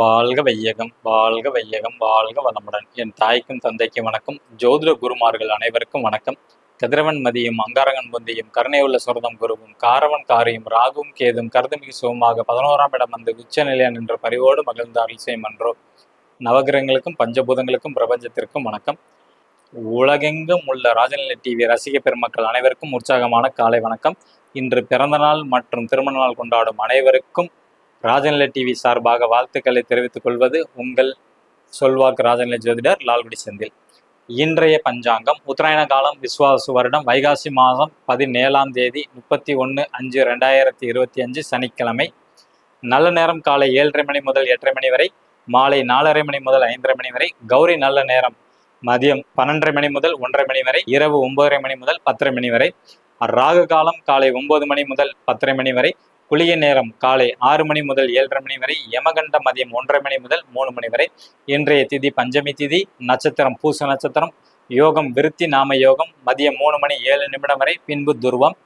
வாழ்க வையகம் வாழ்க வையகம் வாழ்க வளமுடன். என் தாய்க்கும் தந்தைக்கும் வணக்கம். ஜோதிட குருமார்கள் அனைவருக்கும் வணக்கம். கதிரவன் மதியும் அங்காரகன் புந்தியும் கருணையுள்ள சுரதம் குருவும் காரவன் காரியும் ராகும் கேதும் கருதுமிகு சுகமாக பதினோராம் இடம் வந்து உச்ச நிலையம் என்ற பரிவோடு மகிழ்ந்த மகிழ்ந்தார்கள் செய்மன்றோ நவகிரகங்களுக்கும் பஞ்சபூதங்களுக்கும் பிரபஞ்சத்திற்கும் வணக்கம். உலகெங்கும் உள்ள ராஜநிலை டிவி ரசிக பெருமக்கள் அனைவருக்கும் உற்சாகமான காலை வணக்கம். இன்று பிறந்தநாள் மற்றும் திருமண நாள் கொண்டாடும் அனைவருக்கும் ராஜநிலை டிவி சார்பாக வாழ்த்துக்களை தெரிவித்துக் கொள்வது உங்கள் சொல்வாக்கு ராஜநிலை ஜோதிடர் லால்குடி செந்தில். இன்றைய பஞ்சாங்கம் உத்தராயண காலம் விஸ்வாசு வருடம் வைகாசி மாதம் பதினேழாம் தேதி முப்பத்தி ஒன்று அஞ்சு ரெண்டாயிரத்தி இருபத்தி அஞ்சு சனிக்கிழமை. நல்ல நேரம் காலை ஏழரை மணி முதல் எட்டரை மணி வரை மாலை நாலரை மணி முதல் ஐந்தரை மணி வரை கௌரி நல்ல நேரம் மதியம் பன்னெண்டரை மணி முதல் ஒன்றரை மணி வரை இரவு ஒன்பதரை மணி முதல் பத்தரை மணி வரை ராகு காலம் காலை ஒன்பது மணி முதல் பத்தரை மணி வரை குளிய நேரம் காலை ஆறு மணி முதல் ஏழரை மணி வரை யமகண்ட மதியம் ஒன்றரை மணி முதல் மூணு மணி வரை. இன்றைய திதி பஞ்சமி திதி நட்சத்திரம் பூச நட்சத்திரம். யோகம் விருத்தி நாம யோகம் மதியம் மூணு மணி ஏழு நிமிடம் வரை பின்பு துருவம்.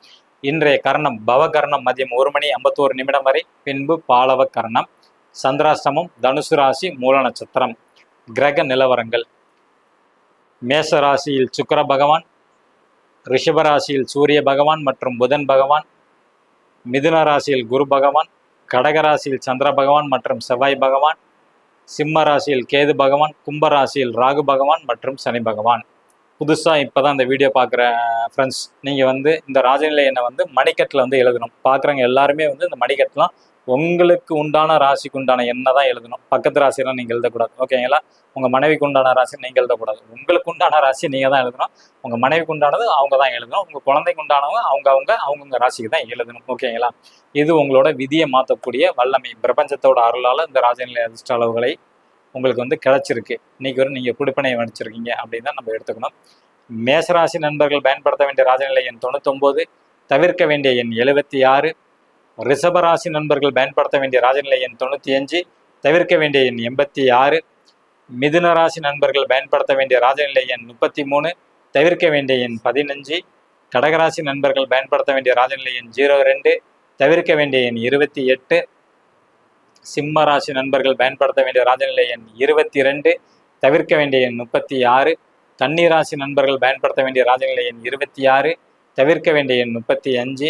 இன்றைய கர்ணம் பவகர்ணம் மதியம் ஒரு மணி ஐம்பத்தோரு நிமிடம் வரை பின்பு பாலவ கர்ணம். சந்திராஷ்டமம் தனுசு ராசி மூல நட்சத்திரம். கிரக நிலவரங்கள். மேச ராசியில் சுக்கர பகவான் ரிஷபராசியில் சூரிய பகவான் மற்றும் புதன் பகவான். மிதுன ராசியில் குரு பகவான் கடக ராசியில் சந்திர பகவான் மற்றும் செவ்வாய் பகவான் சிம்ம ராசியில் கேது பகவான் கும்ப ராசியில் ராகு பகவான் மற்றும் சனி பகவான். புதுசாக இப்போ தான் இந்த வீடியோ பார்க்குற ஃப்ரெண்ட்ஸ் நீங்கள் வந்து இந்த ராஜநிலை எண்ணை வந்து மணிக்கட்டில் வந்து எழுதணும். பார்க்குறவங்க எல்லாருமே வந்து இந்த மணிக்கட்டெலாம் உங்களுக்கு உண்டான ராசிக்கு உண்டான எண்ணை தான் எழுதணும். பக்கத்து ராசியெல்லாம் நீங்கள் எழுதக்கூடாது. ஓகேங்களா உங்கள் மனைவிக்கு உண்டான ராசி நீங்கள் எழுதக்கூடாது. உங்களுக்கு உண்டான ராசி நீங்கள் தான் எழுதணும். உங்கள் மனைவிக்கு உண்டானது அவங்க தான் எழுதணும். உங்கள் குழந்தைக்கு உண்டானவங்க அவங்க அவங்க அவங்கவுங்க ராசிக்கு தான் எழுதணும். ஓகேங்களா இது உங்களோட விதியை மாற்றக்கூடிய வல்லமை. பிரபஞ்சத்தோட அருளால் இந்த ராஜநிலை அதிர்ஷ்ட அளவுகளை உங்களுக்கு வந்து கிடைச்சிருக்கு இன்னைக்கு வரை நீங்கள் குடிப்பனை வடிச்சிருக்கீங்க அப்படின்னு தான் நம்ம எடுத்துக்கணும். மேசராசி நண்பர்கள் பயன்படுத்த வேண்டிய ராஜநிலை எண் தொண்ணூத்தொம்போது தவிர்க்க வேண்டிய எண் எழுபத்தி ஆறு ரிஷபராசி நண்பர்கள் பயன்படுத்த வேண்டிய ராஜநிலை எண் தொண்ணூற்றி அஞ்சு தவிர்க்க வேண்டிய எண் எண்பத்தி ஆறு மிதுன ராசி நண்பர்கள் பயன்படுத்த வேண்டிய ராஜநிலை எண் முப்பத்தி மூணு தவிர்க்க வேண்டிய எண் பதினஞ்சு. கடகராசி நண்பர்கள் பயன்படுத்த வேண்டிய ராஜநிலை எண் ஜீரோ ரெண்டு தவிர்க்க வேண்டிய எண் இருபத்தி எட்டு. சிம்ம ராசி நண்பர்கள் பயன்படுத்த வேண்டிய ராஜநிலை எண் இருபத்தி ரெண்டு தவிர்க்க வேண்டிய எண் முப்பத்தி ஆறு கன்னி ராசி நண்பர்கள் பயன்படுத்த வேண்டிய ராஜநிலை எண் இருபத்தி ஆறு தவிர்க்க வேண்டிய எண் முப்பத்தி அஞ்சு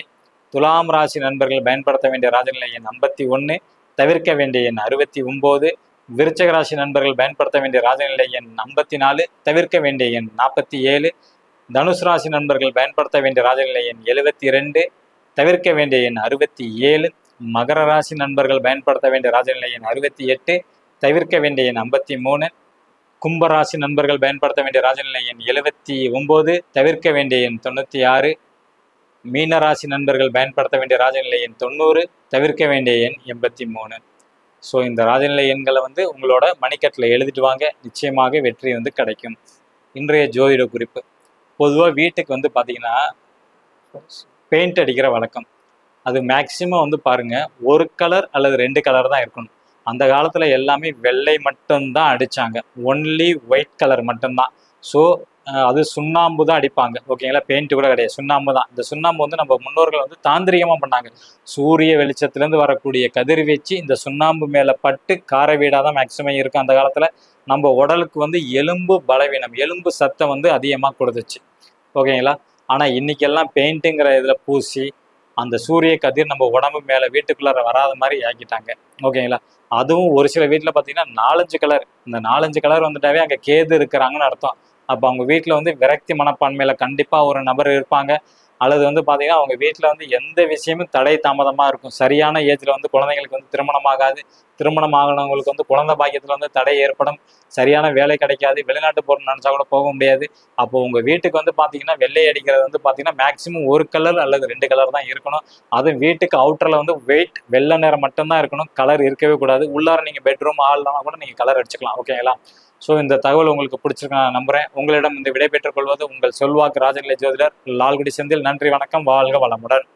துலாம் ராசி நண்பர்கள் பயன்படுத்த வேண்டிய ராஜநிலை எண் ஐம்பத்தி ஒன்று தவிர்க்க வேண்டிய எண் அறுபத்தி ஒம்பது விருச்சக ராசி நண்பர்கள் பயன்படுத்த வேண்டிய ராஜநிலை எண் ஐம்பத்தி நாலு தவிர்க்க வேண்டிய எண் நாற்பத்தி ஏழு தனுஷ் ராசி நண்பர்கள் பயன்படுத்த வேண்டிய ராஜநிலை எண் எழுபத்தி ரெண்டு தவிர்க்க வேண்டிய எண் அறுபத்தி ஏழு மகர ராசி நண்பர்கள் பயன்படுத்த வேண்டிய ராஜநிலை எண் அறுபத்தி எட்டு தவிர்க்க வேண்டிய எண் ஐம்பத்தி மூணு. கும்பராசி நண்பர்கள் பயன்படுத்த வேண்டிய ராஜநிலை எண் எழுபத்தி ஒம்பது தவிர்க்க வேண்டிய எண் தொண்ணூற்றி ஆறு. மீனராசி நண்பர்கள் பயன்படுத்த வேண்டிய ராஜநிலை எண் தொண்ணூறு தவிர்க்க வேண்டிய எண் எண்பத்தி மூணு. ஸோ இந்த ராஜநிலை எண்களை வந்து உங்களோட மணிக்கட்டில் எழுதிட்டு வாங்க. நிச்சயமாக வெற்றி வந்து கிடைக்கும். இன்றைய ஜோதிட குறிப்பு. பொதுவாக வீட்டுக்கு வந்து பார்த்தீங்கன்னா பெயிண்ட் அடிக்கிற வழக்கம். அது மேக்சிமம் வந்து பாருங்கள் ஒரு கலர் அல்லது ரெண்டு கலர் தான் இருக்கணும். அந்த காலத்தில் எல்லாமே வெள்ளை மட்டும்தான் அடித்தாங்க ஒன்லி ஒயிட் கலர் மட்டும்தான். ஸோ அது சுண்ணாம்பு தான் அடிப்பாங்க. ஓகேங்களா பெயிண்ட் கூட கிடையாது. சுண்ணாம்பு தான். இந்த சுண்ணாம்பு வந்து நம்ம முன்னோர்கள் வந்து தாந்திரிகமாக பண்ணாங்க. சூரிய வெளிச்சத்துலேருந்து வரக்கூடிய கதிர்வீச்சு இந்த சுண்ணாம்பு மேலே பட்டு கார வீடாக தான் மேக்சிமம் இருக்கும் அந்த காலத்தில். நம்ம உடலுக்கு வந்து எலும்பு பலவீனம் எலும்பு சத்தம் வந்து அதிகமாக கொடுத்துச்சு. ஓகேங்களா ஆனால் இன்னைக்கெல்லாம் பெயிண்ட்டுங்கிற இதில் பூசி அந்த சூரிய கதிர் நம்ம உடம்பு மேலே வீட்டுக்குள்ளார வராத மாதிரி ஆக்கிட்டாங்க. ஓகேங்களா? அதுவும் ஒரு சில வீட்டில் பார்த்தீங்கன்னா நாலஞ்சு கலர் இந்த நாலஞ்சு கலர் வந்துட்டாவே அங்கே கேது இருக்கிறாங்கன்னு அர்த்தம். அப்போ அவங்க வீட்டில் வந்து விரக்தி மனப்பான்மையில் கண்டிப்பாக ஒரு நபர் இருப்பாங்க. அல்லது வந்து பார்த்தீங்கன்னா அவங்க வீட்டில் வந்து எந்த விஷயமும் தடை தாமதமாக இருக்கும். சரியான ஏஜில் வந்து குழந்தைங்களுக்கு வந்து திருமணம் ஆகாது. திருமணம் ஆகினவங்களுக்கு வந்து குழந்தை பாக்கியத்தில் வந்து தடை ஏற்படும். சரியான வேலை கிடைக்காது. வெளிநாட்டு போகணும்னு நினச்சா கூட போக முடியாது. அப்போ உங்கள் வீட்டுக்கு வந்து பார்த்தீங்கன்னா வெள்ளை அடிக்கிறது வந்து பார்த்தீங்கன்னா மேக்ஸிமம் ஒரு கலர் அல்லது ரெண்டு கலர் தான் இருக்கணும். அதுவும் வீட்டுக்கு அவுட்டரில் வந்து வெயிட் வெள்ளை நிறம் மட்டும்தான் இருக்கணும். கலர் இருக்கவே கூடாது. உள்ளார நீங்கள் பெட்ரூம் ஆள்லாம் கூட நீங்கள் கலர் அடிச்சுக்கலாம். ஓகேங்களா ஸோ இந்த தகவல் உங்களுக்கு பிடிச்சிருக்கு நான் நம்புறேன். உங்களிடம் இந்த விடைபெற்றுக் கொள்வது உங்கள் செல்வாக்கு ராஜநிலை ஜோதிடர் லால்குடி செந்தில். நன்றி வணக்கம். வாழ்க வளமுடன்.